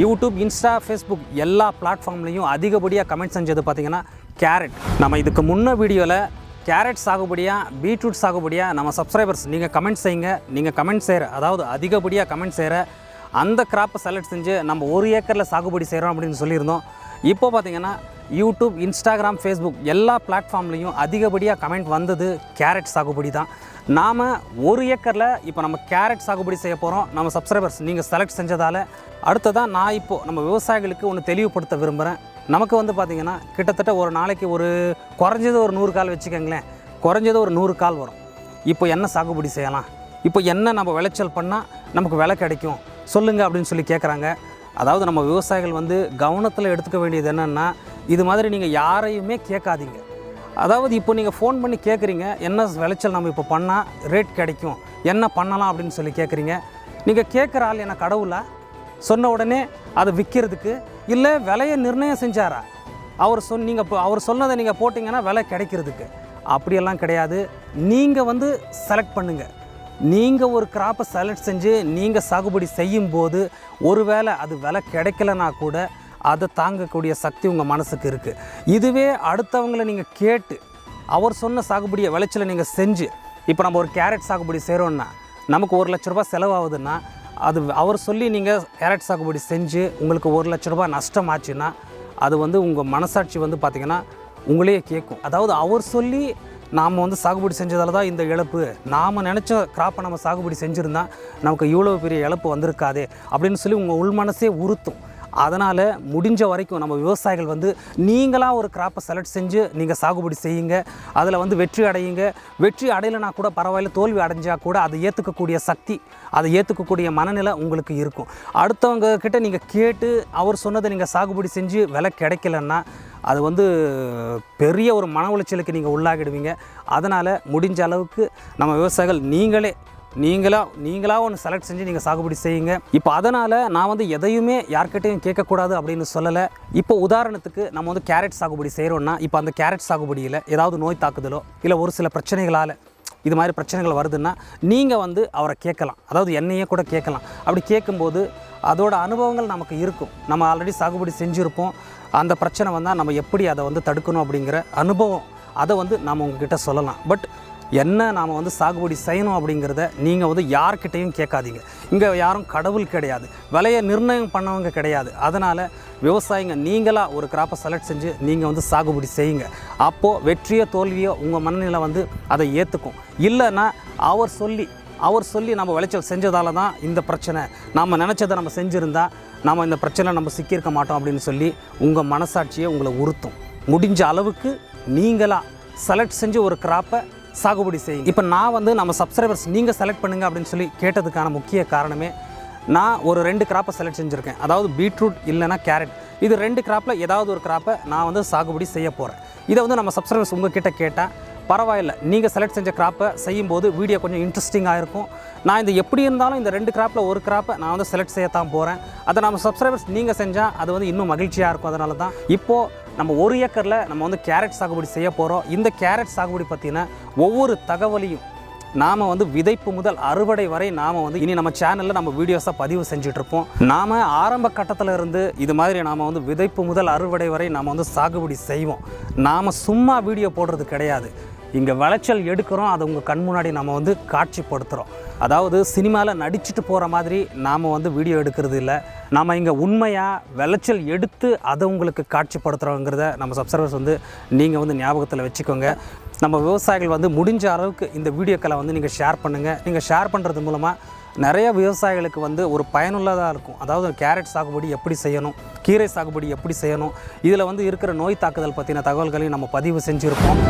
YouTube Insta Facebook எல்லா பிளாட்ஃபார்ம்லேயும் அதிகப்படியாக comment செஞ்சது பார்த்தீங்கன்னா கேரட். நம்ம இதுக்கு முன்ன வீடியோவில் கேரட் சாகுபடியாக பீட்ரூட் சாகுபடியாக நம்ம சப்ஸ்கிரைபர்ஸ் நீங்கள் கமெண்ட் செய்யுங்க. நீங்கள் கமெண்ட் செய்கிற அதாவது அதிகப்படியாக கமெண்ட் செய்கிற அந்த கிராப்பை செலக்ட் செஞ்சு நம்ம ஒரு ஏக்கரில் சாகுபடி செய்கிறோம் அப்படின்னு சொல்லியிருந்தோம். இப்போ பார்த்தீங்கன்னா யூடியூப் இன்ஸ்டாகிராம் ஃபேஸ்புக் எல்லா பிளாட்ஃபார்ம்லேயும் அதிகப்படியாக கமெண்ட் வந்தது கேரட் சாகுபடி தான். நாம் ஒரு ஏக்கரில் இப்போ நம்ம கேரட் சாகுபடி செய்ய போகிறோம் நம்ம சப்ஸ்கிரைபர்ஸ் நீங்கள் செலக்ட் செஞ்சதால் அடுத்ததான் நான் இப்போது நம்ம விவசாயிகளுக்கு ஒன்று தெளிவுபடுத்த விரும்புகிறேன் நமக்கு வந்து பார்த்திங்கன்னா கிட்டத்தட்ட ஒரு நாளைக்கு ஒரு குறைஞ்சது ஒரு நூறு கால் வச்சுக்கோங்களேன். குறைஞ்சது ஒரு நூறு கால் வரும். இப்போ என்ன சாகுபடி செய்யலாம்? இப்போ என்ன நம்ம விளைச்சல் பண்ணால் நமக்கு விலை கிடைக்கும்? சொல்லுங்கள் அப்படின்னு சொல்லி கேட்குறாங்க அதாவது நம்ம விவசாயிகள் வந்து கவனத்தில் எடுத்துக்க வேண்டியது என்னென்னா இது மாதிரி நீங்கள் யாரையுமே கேட்காதீங்க. அதாவது இப்போ நீங்கள் ஃபோன் பண்ணி கேட்குறீங்க என்ன விளைச்சல் நம்ம இப்போ பண்ணால் ரேட் கிடைக்கும் என்ன பண்ணலாம் அப்படின்னு சொல்லி கேட்குறீங்க நீங்கள் கேட்குற ஆள் என்ன கடவுளா? சொன்ன உடனே அதை விற்கிறதுக்கு இல்லை விலையை நிர்ணயம் செஞ்சாரா? அவர் சொன் நீங்கள் இப்போ அவர் சொன்னதை நீங்கள் போட்டிங்கன்னா விலை கிடைக்கிறதுக்கு. அப்படியெல்லாம் கிடையாது. நீங்கள் வந்து செலக்ட் பண்ணுங்கள் நீங்கள் ஒரு கிராப்பை செலக்ட் செஞ்சு நீங்கள் சாகுபடி செய்யும்போது ஒருவேளை அது விலை கிடைக்கலனா கூட அதை தாங்கக்கூடிய சக்தி உங்கள் மனசுக்கு இருக்குது இதுவே அடுத்தவங்களை நீங்கள் கேட்டு அவர் சொன்ன சாகுபடியை விளைச்சலை நீங்கள் செஞ்சு இப்போ நம்ம ஒரு கேரட் சாகுபடி செய்கிறோன்னா நமக்கு ஒரு லட்ச ரூபா செலவாகுதுன்னா அது அவர் சொல்லி நீங்கள் கேரட் சாகுபடி செஞ்சு உங்களுக்கு ஒரு லட்ச ரூபா நஷ்டம் ஆச்சுன்னா அது வந்து உங்கள் மனசாட்சி வந்து பார்த்திங்கன்னா உங்களையே கேட்கும் அதாவது அவர் சொல்லி நாம் வந்து சாகுபடி செஞ்சதால தான் இந்த இழப்பு. நாம் நினச்ச கிராப்பை நம்ம சாகுபடி செஞ்சுருந்தா நமக்கு இவ்வளோ பெரிய இழப்பு வந்திருக்காதே அப்படின்னு சொல்லி உங்கள் உள்மனசே உறுத்தும். அதனால் முடிஞ்ச வரைக்கும் நம்ம விவசாயிகள் வந்து நீங்களாக ஒரு கிராப்பை செலக்ட் செஞ்சு நீங்கள் சாகுபடி செய்யுங்க. அதில் வந்து வெற்றி அடையுங்க. வெற்றி அடையலைனா கூட பரவாயில்ல தோல்வி அடைஞ்சால் கூட அதை ஏற்றுக்கக்கூடிய சக்தி அதை ஏற்றுக்கக்கூடிய மனநிலை உங்களுக்கு இருக்கும். அடுத்தவங்க கிட்ட நீங்கள் கேட்டு அவர் சொன்னதை நீங்கள் சாகுபடி செஞ்சு விலை கிடைக்கலன்னா அது வந்து பெரிய ஒரு மன உளைச்சலுக்கு நீங்கள் உள்ளாகிடுவீங்க. அதனால் முடிஞ்ச அளவுக்கு நம்ம விவசாயிகள் நீங்களே நீங்களா நீங்களாக ஒன்று செலக்ட் செஞ்சு நீங்கள் சாகுபடி செய்யுங்க. இப்போ அதனால் நான் வந்து எதையுமே யார்கிட்டையும் கேட்கக்கூடாது அப்படின்னு சொல்லலை. இப்போ உதாரணத்துக்கு நம்ம வந்து கேரட் சாகுபடி செய்கிறோன்னா இப்போ அந்த கேரட் சாகுபடியில் ஏதாவது நோய் தாக்குதலோ இல்லை ஒரு சில பிரச்சனைகளால் இது மாதிரி பிரச்சனைகள் வருதுன்னா நீங்கள் வந்து அவரை கேட்கலாம். அதாவது என்னையே கூட கேட்கலாம். அப்படி கேட்கும்போது அதோட அனுபவங்கள் நமக்கு இருக்கும். நம்ம ஆல்ரெடி சாகுபடி செஞ்சுருப்போம். அந்த பிரச்சனை வந்தால் நம்ம எப்படி அதை வந்து தடுக்கணும் அப்படிங்கிற அனுபவம் அதை வந்து நாம் உங்ககிட்ட சொல்லலாம். பட் என்ன நாம் வந்து சாகுபடி செய்யணும் அப்படிங்கிறத நீங்கள் வந்து யார்கிட்டையும் கேட்காதீங்க. இங்கே யாரும் கடவுள் கிடையாது. விலையை நிர்ணயம் பண்ணவங்க கிடையாது. அதனால் விவசாயிங்க நீங்களாக ஒரு கிராப்பை செலக்ட் செஞ்சு நீங்கள் வந்து சாகுபடி செய்யுங்க. அப்போது வெற்றியோ தோல்வியோ உங்கள் மனநிலை வந்து அதை ஏற்றுக்கும் இல்லைன்னா அவர் சொல்லி அவர் சொல்லி நம்ம விளைச்சல் செஞ்சதால தான் இந்த பிரச்சனை. நம்ம நினச்சதை நம்ம செஞ்சுருந்தா நம்ம இந்த பிரச்சனை நம்ம சிக்கியிருக்க மாட்டோம் அப்படின்னு சொல்லி உங்கள் மனசாட்சியை உங்களை உறுத்தும். முடிஞ்ச அளவுக்கு நீங்களாக செலக்ட் செஞ்சு ஒரு கிராப்பை சாகுபடி செய்யுங்க. இப்போ நான் வந்து நம்ம சப்ஸ்கிரைபர்ஸ் நீங்கள் செலக்ட் பண்ணுங்க அப்படின்னு சொல்லி கேட்டதுக்கான முக்கிய காரணமே நான் ஒரு ரெண்டு கிராப்பை செலக்ட் செஞ்சுருக்கேன். அதாவது பீட்ரூட் இல்லைன்னா கேரட் இது ரெண்டு கிராப்பில் ஏதாவது ஒரு கிராப்பை நான் வந்து சாகுபடி செய்ய போகிறேன் இதை வந்து நம்ம சப்ஸ்கிரைபர்ஸ் உங்ககிட்ட கேட்டால் பரவாயில்ல. நீங்கள் செலக்ட் செஞ்ச கிராப்பை செய்யும்போது வீடியோ கொஞ்சம் இன்ட்ரெஸ்டிங்காக இருக்கும். நான் இந்த எப்படி இருந்தாலும் இந்த ரெண்டு கிராப்பில் ஒரு கிராப்பை நான் வந்து செலக்ட் செய்யத்தான் போகிறேன் அதை நம்ம சப்ஸ்கிரைபர்ஸ் நீங்கள் செஞ்சால் அது வந்து இன்னும் மகிழ்ச்சியாக இருக்கும். அதனால தான் இப்போது நம்ம ஒரு ஏக்கரில் நம்ம வந்து கேரட் சாகுபடி செய்ய போகிறோம் இந்த கேரட் சாகுபடி பற்றின ஒவ்வொரு தகவலையும் நாம் வந்து விதைப்பு முதல் அறுவடை வரை நாம் வந்து இனி நம்ம சேனலில் நம்ம வீடியோஸாக பதிவு செஞ்சிட்ருப்போம் நாம் ஆரம்ப கட்டத்தில் இருந்து இது மாதிரி நாம் வந்து விதைப்பு முதல் அறுவடை வரை நாம் வந்து சாகுபடி செய்வோம். நாம் சும்மா வீடியோ போடுறது கிடையாது. இங்கே விளைச்சல் எடுக்கிறோம் அதை உங்கள் கண் முன்னாடி நம்ம வந்து காட்சிப்படுத்துகிறோம் அதாவது சினிமாவில் நடிச்சுட்டு போகிற மாதிரி நாம் வந்து வீடியோ எடுக்கிறது இல்லை. நாம் இங்கே உண்மையாக விளைச்சல் எடுத்து அதை உங்களுக்கு காட்சிப்படுத்துகிறோங்கிறத நம்ம சப்ஸ்கிரைபர்ஸ் வந்து நீங்கள் வந்து ஞாபகத்தில் வச்சுக்கோங்க. நம்ம விவசாயிகள் வந்து முடிஞ்ச அளவுக்கு இந்த வீடியோக்களை வந்து நீங்கள் ஷேர் பண்ணுங்கள் நீங்கள் ஷேர் பண்ணுறது மூலமாக நிறைய விவசாயிகளுக்கு வந்து ஒரு பயனுள்ளதாக இருக்கும். அதாவது கேரட் சாகுபடி எப்படி செய்யணும் கீரை சாகுபடி எப்படி செய்யணும் இதில் வந்து இருக்கிற நோய் தாக்குதல் பற்றின தகவல்களையும் நம்ம பதிவு செஞ்சுருக்கோம்